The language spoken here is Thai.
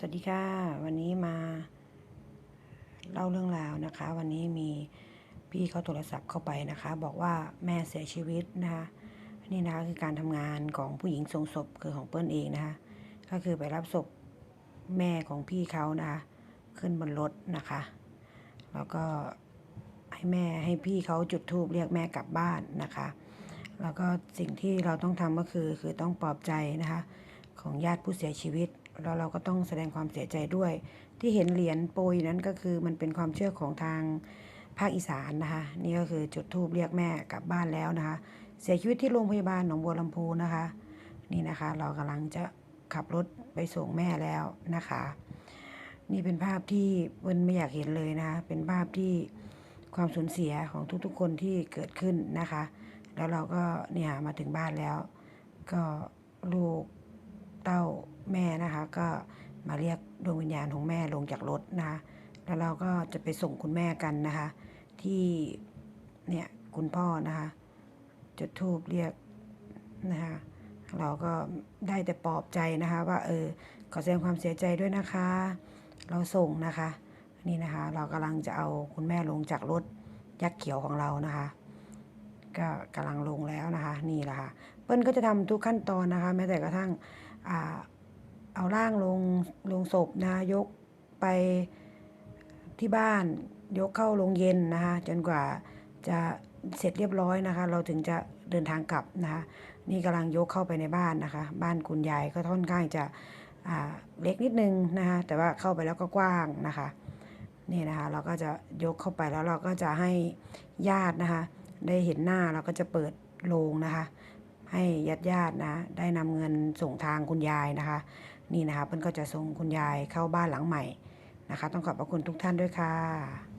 สวัสดีค่ะ วันนี้มาเล่าเรื่องราวนะคะ วันนี้มีพี่เขาโทรศัพท์เข้าไปนะคะ บอกว่าแม่เสียชีวิตนะคะนี่นะคะคือการทำงานของผู้หญิงทรงศพคือของเปิ้ลเองนะคะ ก็คือไปรับศพแม่ของพี่เขานะคะขึ้นบนรถนะคะ แล้วก็ให้แม่ให้พี่เขาจุดธูปเรียกแม่กลับบ้านนะคะ แล้วก็สิ่งที่เราต้องทำก็คือคือต้องปลอบใจนะคะของญาติผู้เสียชีวิต แล้วเราก็ต้องแสดงความเสียใจด้วย ที่เห็นเหรียญโปรยนั้นก็คือมันเป็นความเชื่อของทางภาคอีสานนะคะ นี่ก็คือจุดธูปเรียกแม่กลับบ้านแล้วนะคะ เสียชีวิตที่โรงพยาบาลหนองบัวลำพูนะคะ นี่นะคะ เรากำลังจะขับรถไปส่งแม่แล้วนะคะ นี่เป็นภาพที่เปิ้ลไม่อยากเห็นเลยนะคะ เป็นภาพที่ความสูญเสียของทุกๆคนที่เกิดขึ้นนะคะ แล้วเราก็เนี่ยมาถึงบ้านแล้ว ก็ลูก เต้าแม่นะคะ ก็มาเรียกดวงวิญญาณของแม่ลงจากรถนะคะแล้วเราก็จะไปส่งคุณแม่กันนะคะ ที่เนี่ยคุณพ่อนะคะ จุดทูบเรียกนะคะเราก็ได้แต่ปลอบใจนะคะ ว่าเออขอแสดงความเสียใจด้วยนะคะ เราส่งนะคะ นี่นะคะ เรากำลังจะเอาคุณแม่ลงจากรถยักษ์เขียวของเรานะคะ ก็กำลังลงแล้วนะคะ นี่แหละค่ะเปิ้ลก็จะทำทุกขั้นตอนนะคะ แม้แต่กระทั่ง เอาร่างลงลงศพนะยกไปที่บ้านยกเข้าโรงเย็นนะคะจนกว่าจะเสร็จเรียบร้อยนะคะ เราถึงจะเดินทางกลับนะคะนี่กำลังยกเข้าไปในบ้านนะคะ บ้านคุณยายก็ค่อนข้างจะเล็กนิดนึงนะคะแต่ว่าเข้าไปแล้วก็กว้างนะคะนี่นะคะเราก็จะยกเข้าไปแล้วเราก็จะให้ญาตินะคะ ได้เห็นหน้าเราก็จะเปิดโลงนะคะ ให้ญาติญาตินะได้นำเงินส่งทางคุณยายนะคะ นี่นะคะเพิ่นก็จะส่งคุณยายเข้าบ้านหลังใหม่นะคะ ต้องขอบพระคุณทุกท่านด้วยค่ะ